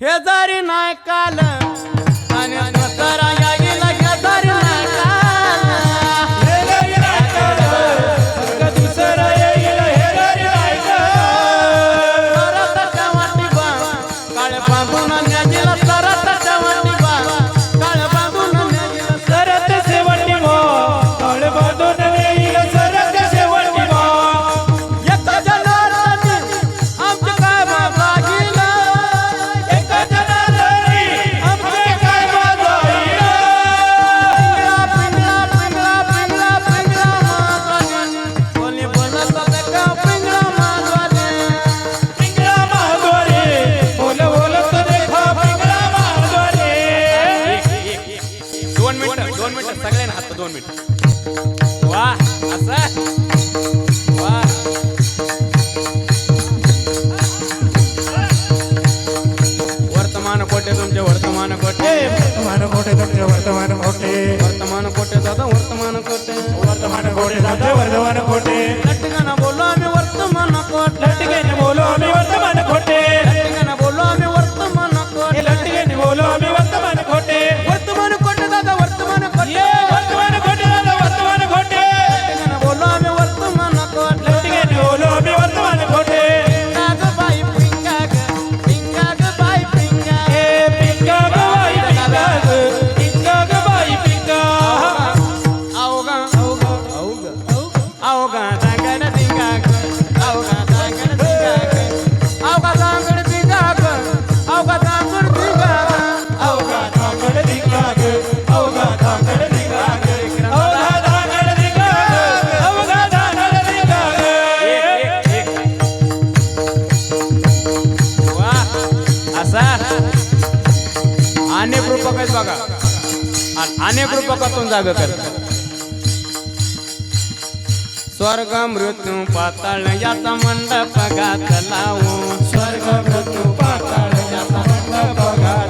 हे जरी नाही काल दोन मिनट. वाह वर्तमान कोटे तुमचे? वर्तमान कोटे वर्तमान कोटे तुमचे? वर्तमान कोटे वर्तमान कोटे दादा वर्तमान कोटे वर्तमान कोटे दादा वर्तमान कोटे बोलो आम्ही वर्तमान कोटे बोलो अनेक रूपकातून जाग कर स्वर्ग मृत्यू पातळ याचा मंडप घातला स्वर्ग मृत्यू पाताळ याचा मंडप घात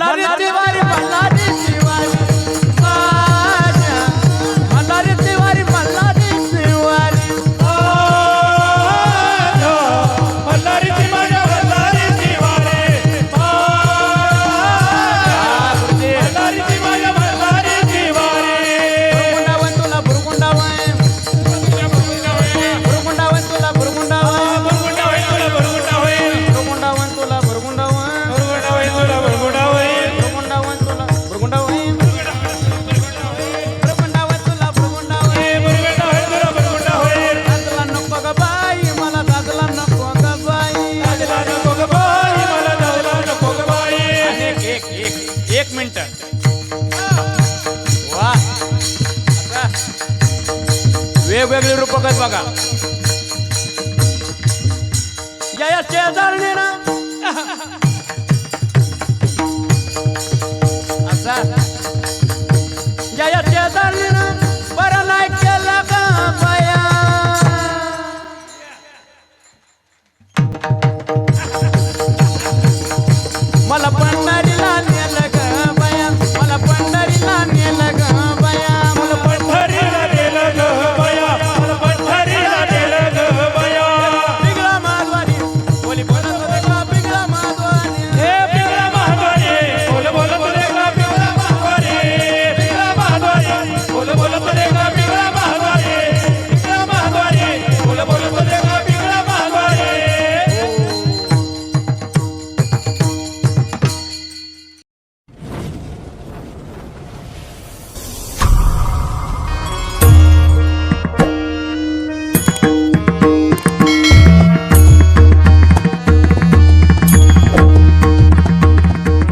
আল্লাহ एक मिनिट. वा. वेगवेगळे रूपक आहेत बघा. या या शेजारणे ना असा. या या